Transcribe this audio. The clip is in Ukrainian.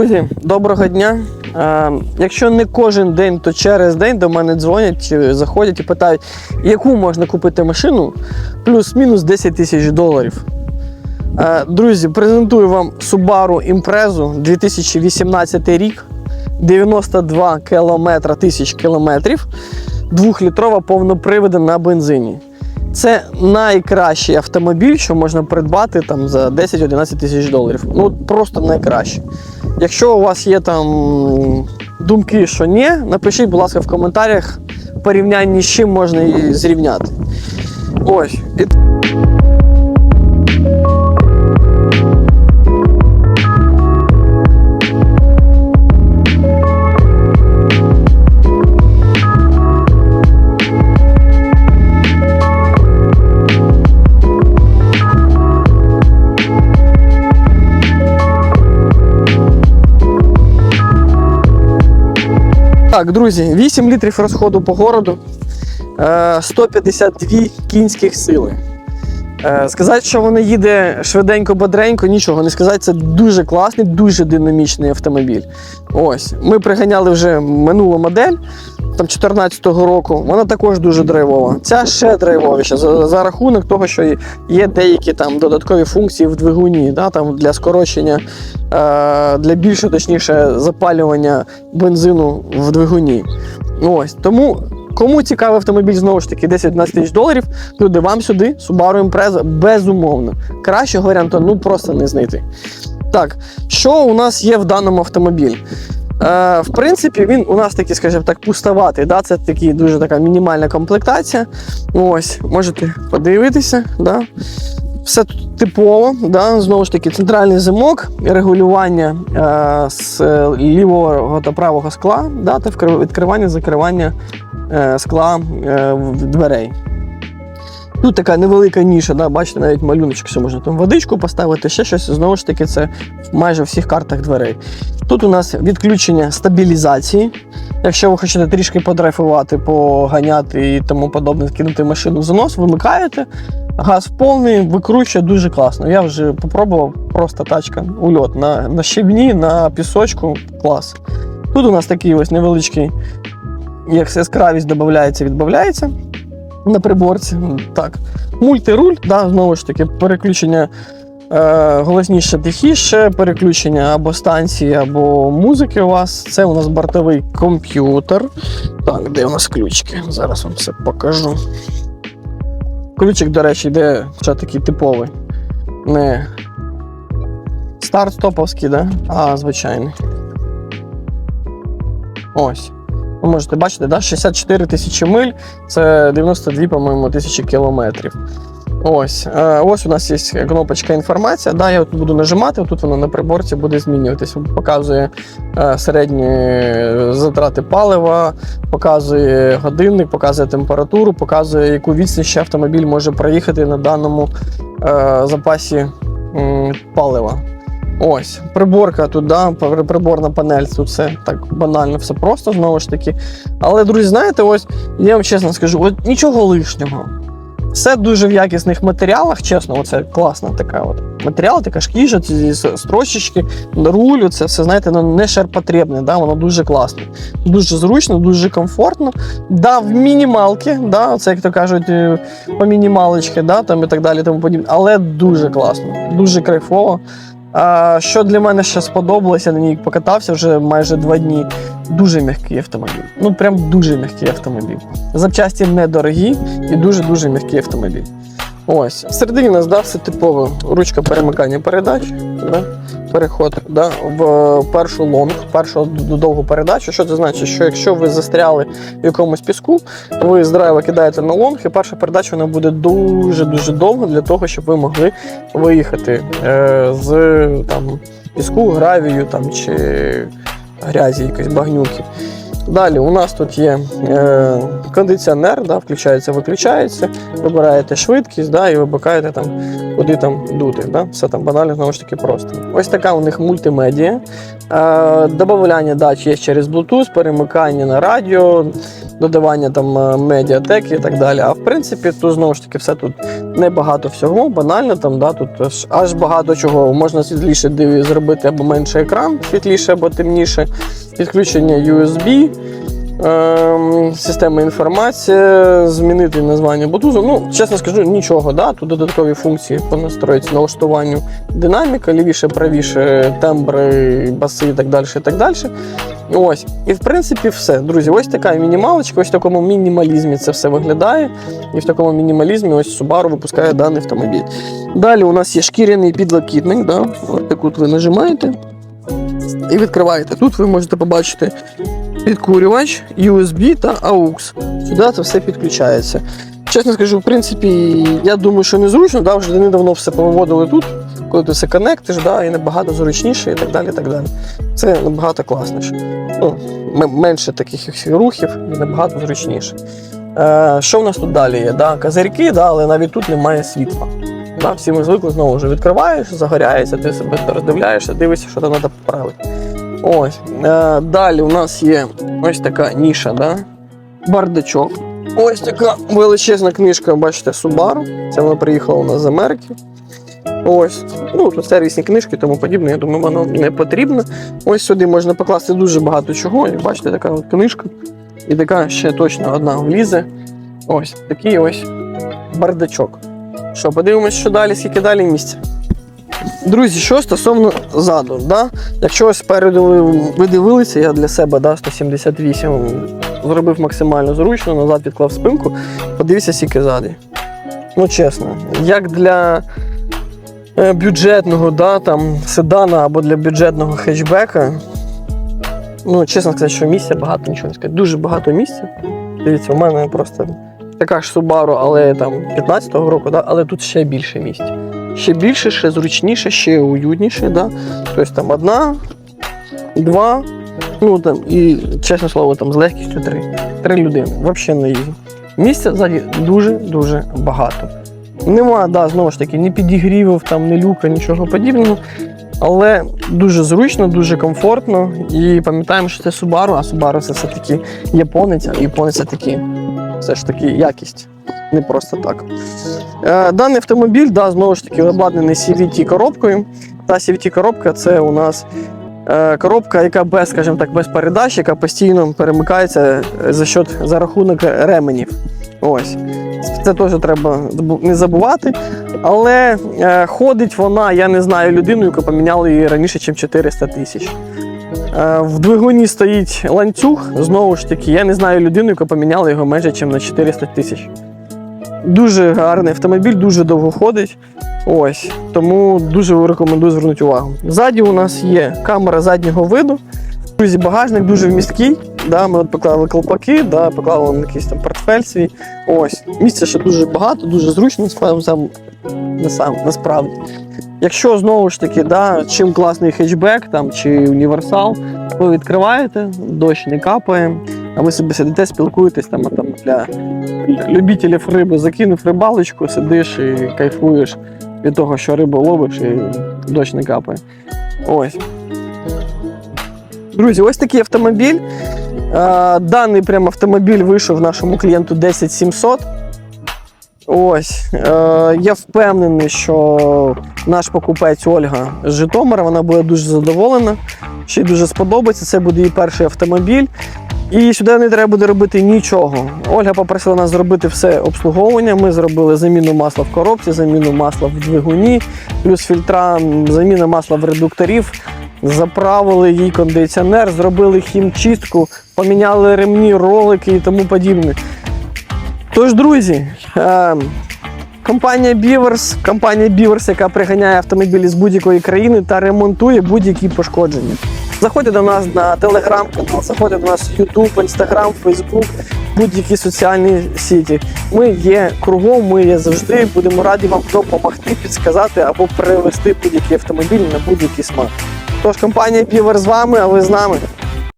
Друзі, доброго дня. Е, якщо не кожен день, то через день до мене дзвонять, заходять і питають, яку можна купити машину плюс-мінус 10 тисяч доларів. Е, друзі, презентую вам Subaru Impreza 2018 рік, 92 кілометра тисяч кілометрів, двохлітрова повнопривода на бензині. Це найкращий автомобіль, що можна придбати там за 10-11 тисяч доларів. Ну просто найкраще. Якщо у вас є там думки, що ні, напишіть, будь ласка, в коментарях порівнянні з чим можна її зрівняти. Ось. Так, друзі, 8 літрів розходу по городу, е, 152 кінських сили. Е, Сказати, що воно їде швиденько-бодренько, нічого не сказати. Це дуже класний, дуже динамічний автомобіль. Ось, ми приганяли вже минулу модель там 14-го року. Вона також дуже драйвова. Ця ще драйвовіша за, за рахунок того, що є деякі там додаткові функції в двигуні, да, там для скорочення, е, для більше точніше запалювання бензину в двигуні. Ось тому. Кому цікавий автомобіль знову ж таки 10-11 тисяч доларів, люди вам сюди Subaru Impreza безумовно. Кращого варіанту ну просто не знайти. Так, що у нас є в даному автомобілі? Е, в принципі, він у нас такий, скажімо так, пустоватий. Да? Це такий дуже така мінімальна комплектація. Ось, можете подивитися. Да? Все типово, да? знову ж таки, центральний замок, регулювання е, з лівого та правого скла, да? та відкривання, закривання скла е, дверей. Тут така невелика ніша, да? бачите, навіть малюночок, що можна там водичку поставити, ще щось. Знову ж таки, це майже в всіх картах дверей. Тут у нас відключення стабілізації. Якщо ви хочете трішки подрайфувати, поганяти і тому подобне, кинути машину в занос, вимикаєте. Газ повний, викручує дуже класно. Я вже попробував, просто тачка, ульот на, на щебні, на пісочку. Клас. Тут у нас такий ось невеличкий, як яскравість додається, відбавляється на приборці. Так. Мультируль, да, знову ж таки, переключення е, голосніше тихіше, переключення або станції, або музики у вас. Це у нас бортовий комп'ютер. Так, де у нас ключики? Зараз вам все покажу. Ключик, до речі, йде ще такий типовий. Не старт-стоповський, да? а звичайний. Ось. Ви можете бачити, да? 64 тисячі миль, це 92, по-моєму, тисячі кілометрів. Ось, е, ось у нас є кнопочка інформація. Да, я от буду нажимати, тут вона на приборці буде змінюватися. Показує е, середні затрати палива, показує годинник, показує температуру, показує, яку відстань ще автомобіль може проїхати на даному е, запасі палива. Ось, приборка тут, да, при- приборна панель, тут все так банально, все просто, знову ж таки. Але, друзі, знаєте, ось я вам чесно скажу, от нічого лишнього. Все дуже в якісних матеріалах, чесно, оце класна така от матеріал, така шкіжа, ці строчечки, рулю, це все, знаєте, ну, не шарпотребне, да, воно дуже класне. Дуже зручно, дуже комфортно. Да, в мінімалки, да, це як то кажуть, е, по мінімалочки, да, там і так далі, тому подібне, але дуже класно, дуже кайфово. Що для мене ще сподобалося, на ній покатався вже майже два дні. Дуже м'який автомобіль. Ну прям дуже м'який автомобіль. Запчасті недорогі і дуже-дуже м'який автомобіль. Ось. Всередині нас да, все типово. Ручка перемикання передач, да, переход да, в першу лонг, першу довгу передачу. Що це значить? Що якщо ви застряли в якомусь піску, ви з драйва кидаєте на лонг, і перша передача вона буде дуже-дуже довго для того, щоб ви могли виїхати е, з там, піску, гравію там, чи грязі, якоїсь багнюки. Далі у нас тут є е, кондиціонер, да, включається, виключається, вибираєте швидкість да, і вибираєте там, куди там дути. Да? Все там банально, знову ж таки просто. Ось така у них мультимедія. Е, Добавляння дач є через Bluetooth, перемикання на радіо, додавання там е, медіатеки і так далі. А в принципі, тут знову ж таки все тут небагато всього, банально там, да, тут аж, аж багато чого. Можна світліше зробити або менше екран, світліше або темніше, підключення USB. Ем, система інформації, змінити названня Bluetooth. Ну, чесно скажу, нічого. Да? Тут додаткові функції по настройці налаштуванню динаміка, лівіше, правіше, тембри, баси і так далі. І так далі. Ось. І в принципі все. Друзі, ось така мінімалочка, ось в такому мінімалізмі це все виглядає. І в такому мінімалізмі ось Subaru випускає даний автомобіль. Далі у нас є шкіряний підлокітник. Да? От таку ви нажимаєте і відкриваєте. Тут ви можете побачити підкурювач, USB та AUX. Сюди це все підключається. Чесно скажу, в принципі, я думаю, що незручно, да, вже вони давно все повиводили тут, коли ти все коннектиш, да, і набагато зручніше, і так далі. так далі. Це набагато класніше. Ну, менше таких рухів і набагато зручніше. Е, що в нас тут далі є? Да? Козирки, да, але навіть тут немає світла. Да? Всі ми звикли знову вже відкриваєш, загоряється, ти себе роздивляєшся, дивишся, що там треба поправити. Ось. Е, далі у нас є ось така ніша, да? бардачок. Ось така величезна книжка, бачите, Subaru. Це вона приїхала у нас з Америки. Ось. Ну, тут сервісні книжки тому подібне, я думаю, воно не потрібно. Ось сюди можна покласти дуже багато чого. Як бачите, така от книжка. І така ще точно одна влізе. Ось такий ось бардачок. Що, подивимось, що далі, скільки далі місця. Друзі, що стосовно заду, да? якщо спереду ви, ви дивилися, я для себе да, 178 зробив максимально зручно, назад відклав спинку, подивіться, скільки ззаді. Ну, чесно, як для е, бюджетного да, там, седана або для бюджетного хетчбека, ну, чесно сказати, що місця багато нічого не сказати. Дуже багато місця. Дивіться, у мене просто така ж Subaru, але там 15-го року, да, але тут ще більше місця ще більше, ще зручніше, ще уютніше. Да? Тобто там одна, два, ну там і, чесне слово, там з легкістю три. Три людини. Взагалі не їздить. Місця ззаді дуже-дуже багато. Нема, да, знову ж таки, ні підігрівів, там, ні люка, нічого подібного. Але дуже зручно, дуже комфортно. І пам'ятаємо, що це Subaru, а Subaru це все-таки японець, а японець це таки все ж таки якість. Не просто так. Е, Даний автомобіль, да, знову ж таки, обладнаний CVT коробкою. Та CVT коробка це у нас е, коробка, яка без, скажімо так, без передач, яка постійно перемикається за счет за рахунок ременів. Ось. Це теж треба не забувати. Але е, ходить вона, я не знаю, людину, яка поміняла її раніше, ніж 400 тисяч. Е, В двигуні стоїть ланцюг, знову ж таки, я не знаю людину, яка поміняла його менше, ніж на 400 тисяч. Дуже гарний автомобіль, дуже довго ходить. Ось. Тому дуже рекомендую звернути увагу. Ззаді у нас є камера заднього виду. Друзі, багажник дуже вмісткий. Да, ми от поклали колпаки, да, поклали на якийсь там портфель свій. Ось. Місця ще дуже багато, дуже зручно, сам, не сам, насправді. Якщо знову ж таки, да, чим класний хетчбек там, чи універсал, ви відкриваєте, дощ не капає, а ви собі сидите, спілкуєтесь там, там для любителів риби, закинув рибалочку, сидиш і кайфуєш від того, що рибу ловиш і дощ не капає. Ось. Друзі, ось такий автомобіль. Е, Даний прям автомобіль вийшов нашому клієнту 10700. Ось. Е, Я впевнений, що наш покупець Ольга з Житомира вона буде дуже задоволена. Ще й дуже сподобається. Це буде її перший автомобіль. І сюди не треба буде робити нічого. Ольга попросила нас зробити все обслуговування. Ми зробили заміну масла в коробці, заміну масла в двигуні, плюс фільтра, заміна масла в редукторів. Заправили їй кондиціонер, зробили хімчистку, поміняли ремні, ролики і тому подібне. Тож, друзі, е, компанія Beavers, компанія Beavers, яка приганяє автомобілі з будь-якої країни та ремонтує будь-які пошкодження. Заходьте до нас на телеграм-канал, заходьте до нас в YouTube, Instagram, Facebook, будь-які соціальні сіті. Ми є кругом, ми є завжди. Будемо раді вам допомогти, підсказати або перевести будь-який автомобіль на будь-який смак. Тож компанія Півер з вами, а ви з нами.